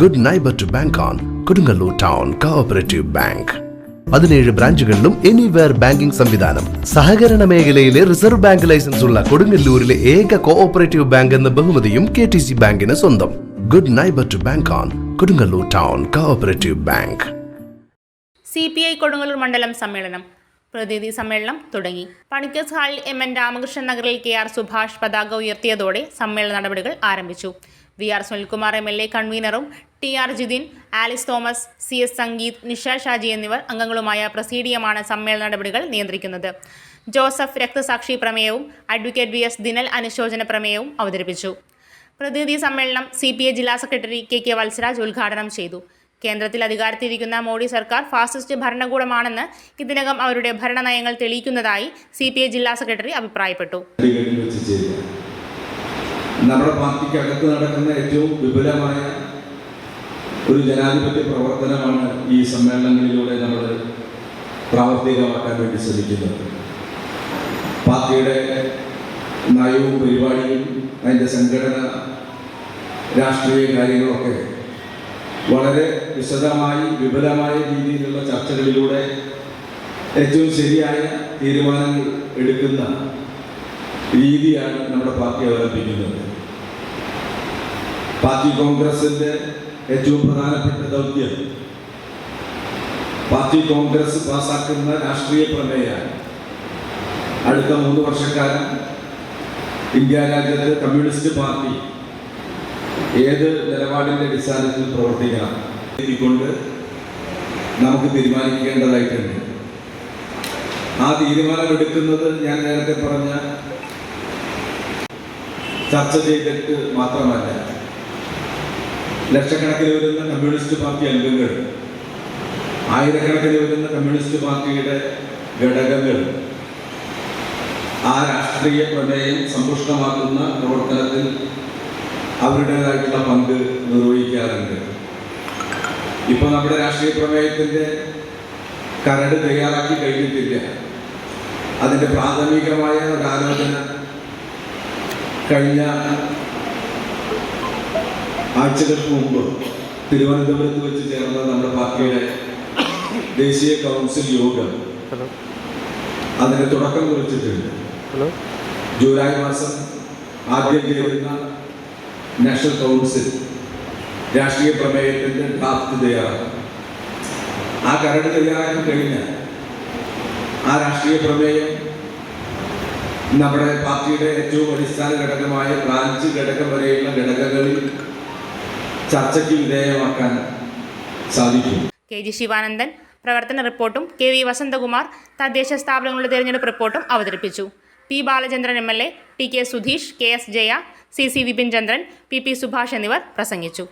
Good neighbour to bank on Kodungallur town cooperative bank പതിനേഴ് ബ്രാഞ്ചുകളിലും anywhere banking സംവിധാനം. സഹകരണ മേഖലയിലെ റിസർവ് ബാങ്ക് ലൈസൻസ് ഉള്ള കൊടുങ്ങല്ലൂരിലെ ഏക കോഓപ്പറേറ്റീവ് ബാങ്ക് എന്ന ബഹുമതിയും കെ ടി സി ബാങ്കിന് സ്വന്തം. Good neighbour to bank on Kodungallur town cooperative bank C P I Kodungallur മണ്ഡലം സമ്മേളനം. പ്രതിനിധി സമ്മേളനം തുടങ്ങി. പണിക്കേഴ്സ് ഹാളിൽ എം എൻ രാമകൃഷ്ണൻ നഗറിൽ കെ ആർ സുഭാഷ് പതാക ഉയർത്തിയതോടെ സമ്മേളന നടപടികൾ ആരംഭിച്ചു. V R Sunilkumar M L A കൺവീനറും T R Jithin Alice Thomas C S Sangeeth Nisha Shaji എന്നിവർ അംഗങ്ങളുമായ പ്രസീഡിയമാണ് സമ്മേളന നടപടികൾ നിയന്ത്രിക്കുന്നത്. ജോസഫ് രക്തസാക്ഷി പ്രമേയവും അഡ്വക്കേറ്റ് വി എസ് ദിനൽ അനുശോചന പ്രമേയവും അവതരിപ്പിച്ചു. പ്രതിനിധി സമ്മേളനം സി പി ഐ ജില്ലാ സെക്രട്ടറി കെ കെ വത്സരാജ് ഉദ്ഘാടനം ചെയ്തു. കേന്ദ്രത്തിൽ അധികാരത്തിലിരിക്കുന്ന മോഡി സർക്കാർ ഫാസിസ്റ്റ് ഭരണകൂടമാണെന്ന് ഇതിനകം അവരുടെ ഭരണനയങ്ങൾ തെളിയിക്കുന്നതായി സി പി ഐ ജില്ലാ സെക്രട്ടറി അഭിപ്രായപ്പെട്ടു. നമ്മുടെ പാർട്ടിക്ക് അകത്ത് നടക്കുന്ന ഏറ്റവും വിപുലമായ ഒരു ജനാധിപത്യ പ്രവർത്തനമാണ് ഈ സമ്മേളനങ്ങളിലൂടെ നമ്മൾ പ്രാവർത്തികമാക്കാൻ വേണ്ടി ശ്രമിക്കുന്നത്. പാർട്ടിയുടെ നയവും പരിപാടിയും അതിന്റെ സംഘടന രാഷ്ട്രീയ കാര്യങ്ങളൊക്കെ വളരെ വിശദമായി വിപുലമായ രീതിയിലുള്ള ചർച്ചകളിലൂടെ ഏറ്റവും ശരിയായ തീരുമാനങ്ങൾ എടുക്കുന്ന രീതിയാണ് നമ്മുടെ പാർട്ടി അവലംബിക്കുന്നത്. പാർട്ടി കോൺഗ്രസിന്റെ ഏറ്റവും പ്രധാനപ്പെട്ട ദൗത്യം. പാർട്ടി കോൺഗ്രസ് പാസാക്കുന്ന രാഷ്ട്രീയ പ്രമേയമാണ്. അടുത്ത മൂന്ന് വർഷക്കാലം ഇന്ത്യ രാജ്യത്ത് കമ്മ്യൂണിസ്റ്റ് പാർട്ടി ഏത് നിലപാടിന്റെ അടിസ്ഥാനത്തിൽ പ്രവർത്തിക്കണം നമുക്ക് തീരുമാനിക്കേണ്ടതായിട്ടുണ്ട്. ആ തീരുമാനം എടുക്കുന്നത് ഞാൻ നേരത്തെ പറഞ്ഞ ചർച്ച ചെയ്തിട്ട് മാത്രമല്ല ലക്ഷക്കണക്കിന് വരുന്ന കമ്മ്യൂണിസ്റ്റ് പാർട്ടി അംഗങ്ങൾ ആയിരക്കണക്കിന് വരുന്ന കമ്മ്യൂണിസ്റ്റ് പാർട്ടിയുടെ ഘടകങ്ങൾ ആ രാഷ്ട്രീയ പ്രമേയം സമ്പുഷ്ടമാക്കുന്ന പ്രവർത്തനത്തിൽ അവരുടേതായിട്ടുള്ള പങ്ക് നിർവഹിക്കാറുണ്ട്. ഇപ്പോൾ നമ്മുടെ രാഷ്ട്രീയ പ്രമേയത്തിന്റെ കരട് തയ്യാറാക്കി കഴിഞ്ഞിട്ടില്ല. അതിന്റെ പ്രാഥമികമായ ഒരു ആലോചന കഴിഞ്ഞ ആഴ്ചകൾക്ക് മുമ്പ് തിരുവനന്തപുരത്ത് വെച്ച് ചേർന്ന നമ്മുടെ പാർട്ടിയുടെ ദേശീയ കൗൺസിൽ യോഗം അതിന് തുടക്കം കുറിച്ചിട്ടുണ്ട്. ജൂലൈ മാസം ആദ്യം ചേരുന്ന നാഷണൽ കൗൺസിൽ രാഷ്ട്രീയ പ്രമേയത്തിന്റെ ഡ്രാഫ്റ്റ് തയ്യാറാക്കും ആ കരട് തയ്യാറാക്കി കഴിഞ്ഞാൽ ആ രാഷ്ട്രീയ പ്രമേയം നമ്മുടെ പാർട്ടിയുടെ ഏറ്റവും അടിസ്ഥാന ഘടകമായ ബ്രാഞ്ച് ഘടകം വരെയുള്ള ഘടകങ്ങളിൽ ചർച്ചയ്ക്ക് വിധേയമാക്കാൻ സാധിക്കും. കെ ജി ശിവാനന്ദൻ പ്രവർത്തന റിപ്പോർട്ടും കെ വി വസന്തകുമാർ തദ്ദേശ സ്ഥാപനങ്ങളുടെ തിരഞ്ഞെടുപ്പ് റിപ്പോർട്ടും അവതരിപ്പിച്ചു. P Balachandran M L A T K Sudheesh K S Jaya C C Vipin Chandran P P Subhash എന്നിവർ പ്രസംഗിച്ചു.